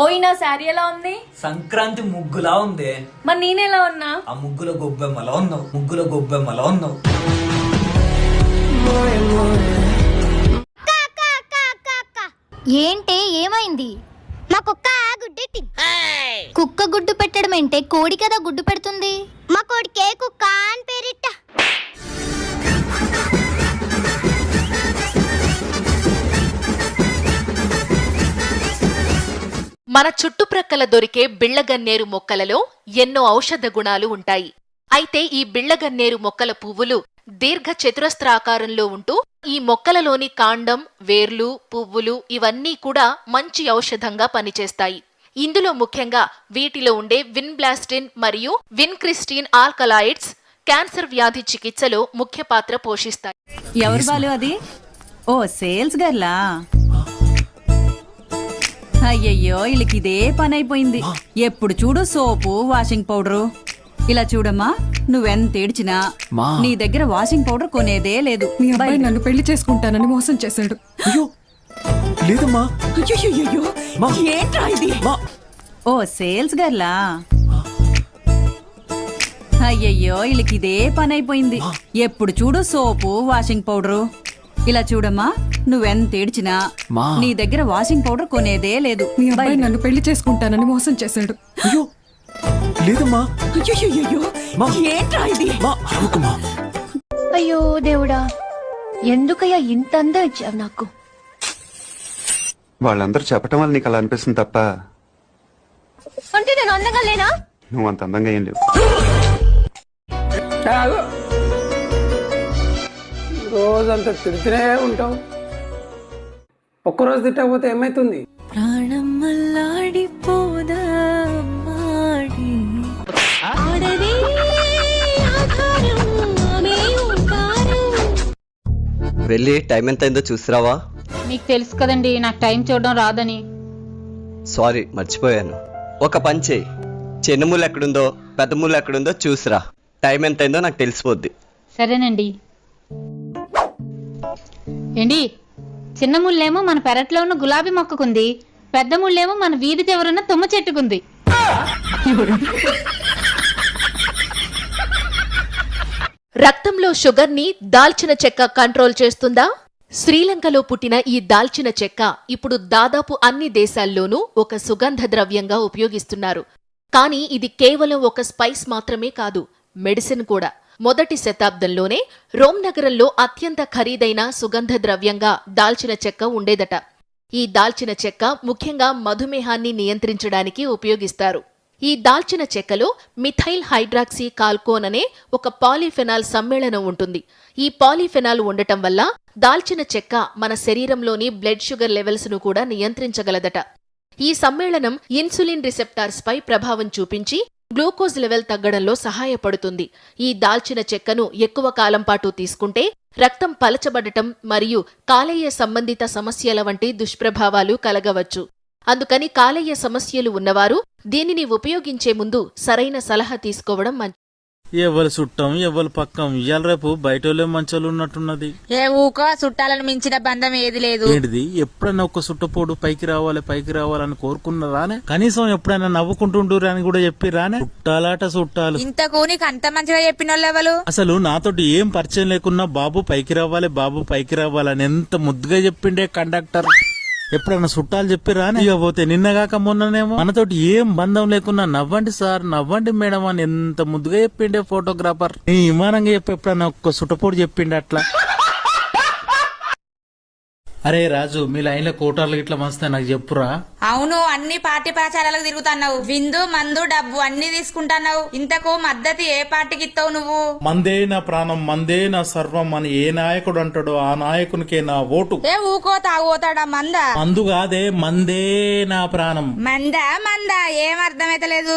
ఓయ్ నా శారీ ఎలా ఉంది? సంక్రాంతి ముగ్గులా ఉంది. మరి నేనెలా ఉన్నా? ఆ ముగ్గుల గొబ్బెమ్మలా ఉన్నావు. ముగ్గుల గొబ్బెమ్మలా ఉన్నావు. ఏంటే ఏమైంది? మా కుక్క గుడ్డెట్టింది కుక్క గుడ్డు పెట్టడం ఏంటే కోడి కదా గుడ్డు పెడుతుంది? మా కోడికే కుక్క అని పేరిట్ట మన చుట్టుప్రక్కల దొరికే బిళ్ళగన్నేరు మొక్కలలో ఎన్నో ఔషధ గుణాలు ఉంటాయి. అయితే ఈ బిళ్ళగన్నేరు మొక్కల పువ్వులు దీర్ఘ చతురస్రాకారంలో ఉంటూ ఈ మొక్కలలోని కాండం వేర్లు పువ్వులు ఇవన్నీ కూడా మంచి ఔషధంగా పనిచేస్తాయి. ఇందులో ముఖ్యంగా వీటిలో ఉండే విన్బ్లాస్టిన్ మరియు విన్క్రిస్టిన్ ఆల్కలాయిడ్స్ క్యాన్సర్ వ్యాధి చికిత్సలో ముఖ్య పాత్ర పోషిస్తాయి. ఎవరు అది? ఓ సేల్స్ గర్లా? అయ్యయ్యో వీళ్ళకి ఇదే పని అయిపోయింది ఎప్పుడు చూడు సోపు వాషింగ్ పౌడరు. ఇలా చూడమ్మా నువ్వెంత ఏడ్చినా నీ దగ్గర వాషింగ్ పౌడర్ కొనేదే లేదు. మీ అబ్బాయి నన్ను పెళ్ళి చేసుకుంటానని మోసం చేశాడు. అయ్యో లేదమ్మా. అయ్యయ్యయ్యో, మా. ఏంట్రా ఇది? మా. ఓ సేల్స్ గర్లా? అయ్యయ్యో వీళ్ళకి ఇదే పని అయిపోయింది ఎప్పుడు చూడు సోపు వాషింగ్ పౌడరు. ఇలా చూడమ్మా నువ్వెంత ఏడ్చినా మా. నీ దగ్గర వాషింగ్ పౌడర్ కొనేదే లేదు. మీ అబ్బాయి నన్ను పెళ్ళి చేసుకుంటానని మోసం చేశాడు. అయ్యో లేదమ్మా. అయ్యయ్యయ్యో, మా. ఏంట్రా ఇది? మా అరవకుమా. అయ్యో దేవుడా ఎందుకయ్యా ఇంత అందం ఇచ్చావు నాకు? వాళ్ళందరూ చెప్పటం వల్ల నీకు అలా అనిపిస్తుంది తప్ప. అంటే నేను అందంగా లేనా? నువ్వు అంత అందంగా ఏం లేవు. రోజంతా తిడుతూనే ఉంటావు ఒక్కరోజు తిట్టకపోతే ఏమైతుంది? ప్రాణం మల్లాడిపోదా. వెళ్ళి టైం ఎంత అయిందో చూసిరావా? మీకు తెలుసు కదండి నాకు టైం చూడడం రాదని. సారీ మర్చిపోయాను. ఒక పని చేయి. చిన్న ముళ్ళు ఎక్కడుందో పెద్ద ముళ్ళు ఎక్కడుందో చూసిరా. టైం ఎంత అయిందో నాకు తెలిసిపోద్ది. సరేనండి. ఏండి చిన్న ముళ్ళేమో మన పెరట్లో ఉన్న గులాబీ మొక్కకుంది పెద్ద ముళ్ళేమో మన వీధి చివరున్న తుమ్మ చెట్టుకుంది. రక్తంలో షుగర్ని దాల్చిన చెక్క కంట్రోల్ చేస్తుందా? శ్రీలంకలో పుట్టిన ఈ దాల్చిన చెక్క ఇప్పుడు దాదాపు అన్ని దేశాల్లోనూ ఒక సుగంధ ద్రవ్యంగా ఉపయోగిస్తున్నారు. కానీ ఇది కేవలం ఒక స్పైస్ మాత్రమే కాదు మెడిసిన్ కూడా. మొదటి శతాబ్దంలోనే రోమ్ నగరంలో అత్యంత ఖరీదైన సుగంధ ద్రవ్యంగా దాల్చిన చెక్క ఉండేదట. ఈ దాల్చిన చెక్క ముఖ్యంగా మధుమేహాన్ని నియంత్రించడానికి ఉపయోగిస్తారు. ఈ దాల్చిన చెక్కలో మిథైల్ హైడ్రాక్సీ కాల్కోన్ అనే ఒక పాలీఫెనాల్ సమ్మేళనం ఉంటుంది. ఈ పాలీఫెనాల్ ఉండటం వల్ల దాల్చిన చెక్క మన శరీరంలోని బ్లడ్ షుగర్ లెవెల్స్ను కూడా నియంత్రించగలదట. ఈ సమ్మేళనం ఇన్సులిన్ రిసెప్టార్స్ పై ప్రభావం చూపించి గ్లూకోజ్ లెవెల్ తగ్గడంలో సహాయపడుతుంది. ఈ దాల్చిన చెక్కను ఎక్కువ కాలం పాటు తీసుకుంటే రక్తం పలచబడటం మరియు కాలేయ సంబంధిత సమస్యల వంటి దుష్ప్రభావాలు కలగవచ్చు. అందుకని కాలేయ సమస్యలు ఉన్నవారు దీనిని ఉపయోగించే ముందు సరైన సలహా తీసుకోవడం మంచిది. ఎవరు చుట్టం ఎవరు పక్కం ఇవాళ రేపు బయట మంచోళ్ళు ఉన్నట్టున్నది. ఏ ఊకో చుట్టాలను మించిన బంధం ఏది లేదు. ఏంటిది? ఎప్పుడైనా ఒక సుట్టపోడు పైకి రావాలి పైకి రావాలని కోరుకున్నారానే? కనీసం ఎప్పుడైనా నవ్వుకుంటుండ్రు అని కూడా చెప్పి రానే చుట్టాలాట చుట్టాలు. ఇంతకు నీకు అంత మంచిగా చెప్పిన వాళ్ళు అసలు నాతోటి ఏం పరిచయం లేకున్నా బాబు పైకి రావాలి బాబు పైకి రావాలని ఎంత ముద్దుగా చెప్పిండే కండక్టర్. ఎప్పుడన్నా చుట్టాలు చెప్పి రానే ఇక పోతే నిన్నగాక మొన్ననేమో. మనతోటి ఏం బంధం లేకున్నా నవ్వండి సార్ నవ్వండి మేడం అని ఎంత ముద్దుగా చెప్పిండే ఫోటోగ్రాఫర్ నీ విమానంగా చెప్పి ఎప్పుడన్నా ఒక్క సుట్టపోడు చెప్పిండే అట్లా? అరే రాజు మీ లైన్లో కోటార్లు ఇట్లా మస్తే నాకు చెప్పురా. అవును అన్ని పార్టీ ప్రచారాలకు తిరుగుతున్నావు. విందు మందు డబ్బు అన్ని తీసుకుంటున్నావు. ఇంతకు మద్దతు ఏ పార్టీకి ఇస్తావు నువ్వు? మందే నా ప్రాణం మందే నా సర్వం అని ఏ నాయకుడు అంటాడో ఆ నాయకునికే నా ఓటు. ఏ ఊకో తాగుతాడా మంద? మందు కాదే మందే నా ప్రాణం. మంద మంద ఏం అర్థమైతలేదు.